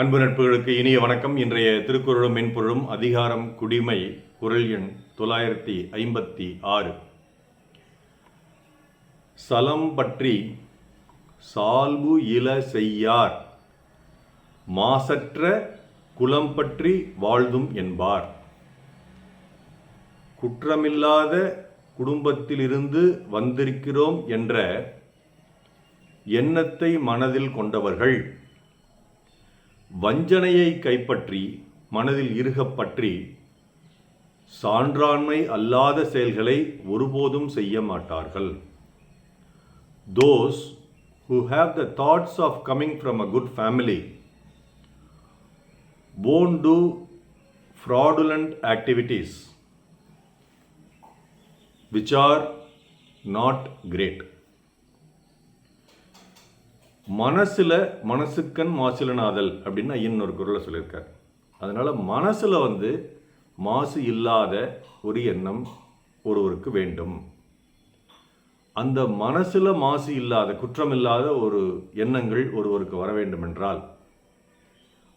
அன்பு நட்புகளுக்கு இனிய வணக்கம். இன்றைய திருக்குறளும் மென்பொருளும் அதிகாரம் குடிமை குரல் எண் தொள்ளாயிரத்தி ஐம்பத்தி ஆறு. சலம் பற்றி சால்பு இல செய்யார் மாசற்ற குலம் பற்றி வாழ்தும் என்பார். குற்றமில்லாத குடும்பத்திலிருந்து வந்திருக்கிறோம் என்ற எண்ணத்தை மனதில் கொண்டவர்கள் வஞ்சனையை கைப்பற்றி மனதில் இருகப்பற்றி சான்றாண்மை அல்லாத செயல்களை ஒருபோதும் செய்ய மாட்டார்கள் those who have the thoughts of coming from a good family prone to fraudulent activities which are not great. மனசில் மனசுக்கண் மாசிலனாதல் அப்படின்னு ஐயன் ஒரு குரலை சொல்லியிருக்கார். அதனால் மனசில் வந்து மாசு இல்லாத ஒரு எண்ணம் ஒருவருக்கு வேண்டும். அந்த மனசில் மாசு இல்லாத குற்றமில்லாத ஒரு எண்ணங்கள் ஒருவருக்கு வர வேண்டுமென்றால்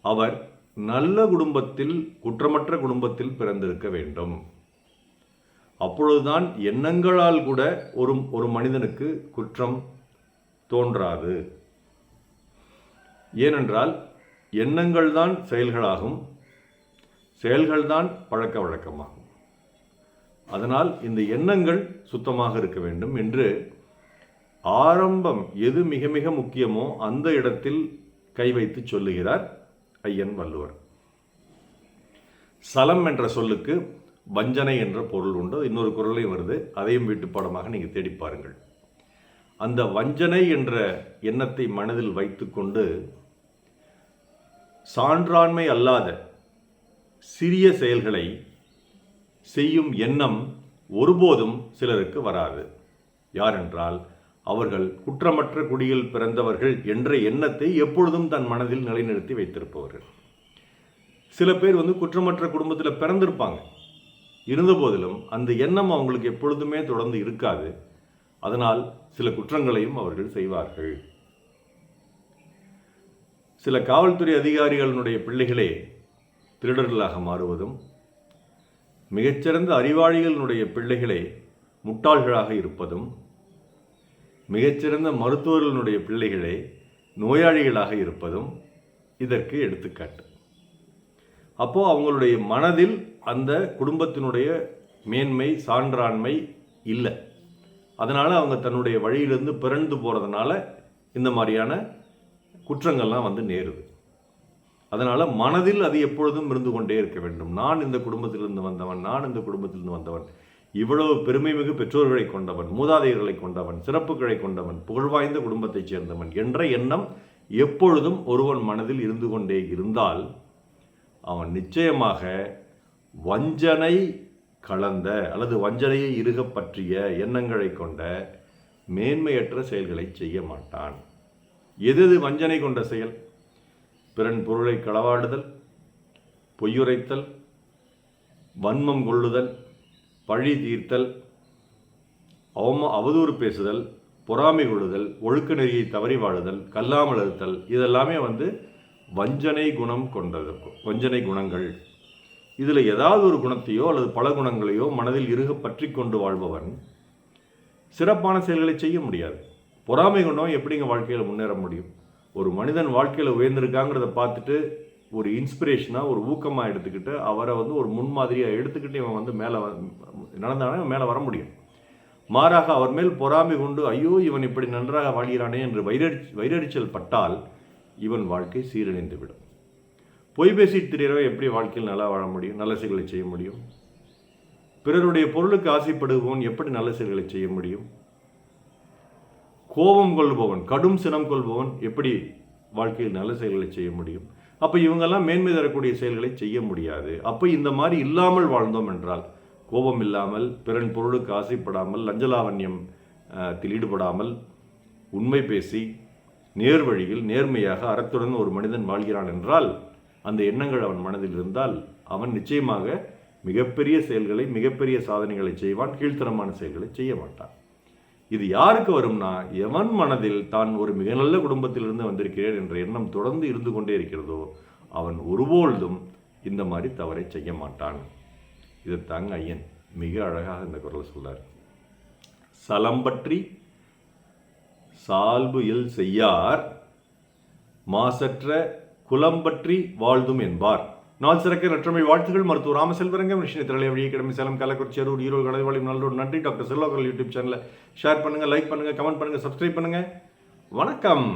அவர் நல்ல குடும்பத்தில் குற்றமற்ற குடும்பத்தில் பிறந்திருக்க வேண்டும். அப்பொழுதுதான் எண்ணங்களால் கூட ஒரு ஒரு மனிதனுக்கு குற்றம் தோன்றாது. ஏனென்றால் எண்ணங்கள் தான் செயல்களாகும் செயல்கள்தான் பழக்க வழக்கமாகும். அதனால் இந்த எண்ணங்கள் சுத்தமாக இருக்க வேண்டும் என்று ஆரம்பம் எது மிக மிக முக்கியமோ அந்த இடத்தில் கை வைத்து சொல்லுகிறார் ஐயன் வள்ளுவர். சலம் என்ற சொல்லுக்கு வஞ்சனை என்ற பொருள் உண்டு. இன்னொரு குரலையும் வருது. அதையும் வீட்டு பாடமாக நீங்கள் தேடி பாருங்கள். அந்த வஞ்சனை என்ற எண்ணத்தை மனதில் வைத்துக்கொண்டு சான்றாண்மை அல்லாத சிறிய செயல்களை செய்யும் எண்ணம் ஒருபோதும் சிலருக்கு வராது. யாரென்றால் அவர்கள் குற்றமற்ற குடியில் பிறந்தவர்கள் என்ற எண்ணத்தை எப்பொழுதும் தன் மனதில் நிலைநிறுத்தி வைத்திருப்பவர்கள். சில பேர் வந்து குற்றமற்ற குடும்பத்தில் பிறந்திருப்பாங்க. இருந்தபோதிலும் அந்த எண்ணம் அவங்களுக்கு எப்பொழுதுமே தொடர்ந்து இருக்காது. அதனால் சில குற்றங்களையும் அவர்கள் செய்வார்கள். சில காவல்துறை அதிகாரிகளினுடைய பிள்ளைகளே திருடர்களாக மாறுவதும் மிகச்சிறந்த அறிவாளிகளினுடைய பிள்ளைகளே முட்டாள்களாக இருப்பதும் மிகச்சிறந்த மருத்துவர்களுடைய பிள்ளைகளே நோயாளிகளாக இருப்பதும் இதற்கு எடுத்துக்காட்டு. அப்போ அவங்களுடைய மனதில் அந்த குடும்பத்தினுடைய மேன்மை சான்றாண்மை இல்லை. அதனால் அவங்க தன்னுடைய வழியிலிருந்து பிறந்து போகிறதுனால இந்த மாதிரியான குற்றங்கள்லாம் வந்து நேருது. அதனால் மனதில் அது எப்பொழுதும் இருந்து கொண்டே இருக்க வேண்டும். நான் இந்த குடும்பத்திலிருந்து வந்தவன் நான் இந்த குடும்பத்திலிருந்து வந்தவன் இவ்வளவு பெருமை மிகு பெற்றோர்களை கொண்டவன் மூதாதையர்களை கொண்டவன் சிறப்புகளை கொண்டவன் புகழ்வாய்ந்த குடும்பத்தைச் சேர்ந்தவன் என்ற எண்ணம் எப்பொழுதும் ஒருவன் மனதில் இருந்து கொண்டே இருந்தால் அவன் நிச்சயமாக வஞ்சனை கலந்த அல்லது வஞ்சனையை இருக பற்றிய எண்ணங்களை கொண்ட மேன்மையற்ற செயல்களை செய்ய மாட்டான். எது எது வஞ்சனை கொண்ட செயல்? பிறன் பொருளை களவாடுதல் பொய்யுரைத்தல் வன்மம் கொள்ளுதல் பழி தீர்த்தல் அவம அவதூறு பேசுதல் பொறாமை கொள்ளுதல் ஒழுக்க நெறியை தவறி வாழுதல் கல்லாமல் இருத்தல் இதெல்லாமே வந்து வஞ்சனை குணம் கொண்டது. வஞ்சனை குணங்கள். இதில் ஏதாவது ஒரு குணத்தையோ அல்லது பல குணங்களையோ மனதில் இருக பற்றி கொண்டு வாழ்பவன் சிறப்பான செயல்களை செய்ய முடியாது. பொறாமை கொண்டவன் எப்படிங்க வாழ்க்கையில் முன்னேற முடியும்? ஒரு மனிதன் வாழ்க்கையில் உயர்ந்திருக்காங்கிறத பார்த்துட்டு ஒரு இன்ஸ்பிரேஷனாக ஒரு ஊக்கமாக எடுத்துக்கிட்டு அவரை வந்து ஒரு முன்மாதிரியாக எடுத்துக்கிட்டு இவன் வந்து மேலே நடந்தானே மேலே வர முடியும். மாறாக அவர் மேல் பொறாமை கொண்டு ஐயோ இவன் இப்படி நன்றாக வாழ்கிறானே என்று வைரடி வைரடிச்சல் பட்டால் இவன் வாழ்க்கை சீரழிந்து விடும் பொய் பேசிட்டு திரியறவன் எப்படி வாழ்க்கையில் நல்லா வாழ முடியும்? நல்ல செயல்களை செய்ய முடியும்? பிறருடைய பொருளுக்கு ஆசைப்படுபவன் எப்படி நல்ல செயல்களை செய்ய முடியும்? கோபம் கொள்பவன் கடும் சினம் கொள்பவன் எப்படி வாழ்க்கையில் நல்ல செயல்களை செய்ய முடியும்? அப்போ இவங்கெல்லாம் மேன்மை தரக்கூடிய செயல்களை செய்ய முடியாது. அப்போ இந்த மாதிரி இல்லாமல் வாழ்ந்தோம் என்றால் கோபம் இல்லாமல் பிறன் பொருளுக்கு ஆசைப்படாமல் லஞ்சலாவண்யம் அஹ், ஈடுபடாமல் உண்மை பேசி நேர் வழியில் நேர்மையாக அறத்துடன் ஒரு மனிதன் வாழ்கிறான் என்றால் அந்த எண்ணங்கள் அவன் மனதில் இருந்தால் அவன் நிச்சயமாக மிகப்பெரிய செயல்களை மிகப்பெரிய சாதனைகளை செய்வான் கீழ்த்தரமான செயல்களை செய்ய மாட்டான். இது யாருக்கு வரும்னா எவன் மனதில் தான் ஒரு மிக நல்ல குடும்பத்திலிருந்து வந்திருக்கிறேன் என்ற எண்ணம் தொடர்ந்து இருந்து கொண்டே இருக்கிறதோ அவன் ஒருபொழுதும் இந்த மாதிரி தவறை செய்ய மாட்டான். இது தாங்க ஐயன் மிக அழகாக இந்த குரல் சொல்றார். சலம் பற்றி சால்பு இல் செய்யார் மாசற்ற குலம் பற்றி வாழ்தும் என்பார். நாள் சிறக்க நற்றமை வாழ்த்துகள். மருத்துவர் ராமசெல்வரங்கம் விஷய திரளை வழியை கிடமை சேலம் கள்ளக்குறிச்சி அரூர் ஈரோடு கடைவாளி நல்லூர் நன்றி டாக்டர் செல்வாக்கள் யூடியூப் சேனலை ஷேர் பண்ணுங்கள் லைக் பண்ணுங்கள் கமெண்ட் பண்ணுங்கள் சப்ஸ்கிரைப் பண்ணுங்கள் வணக்கம்.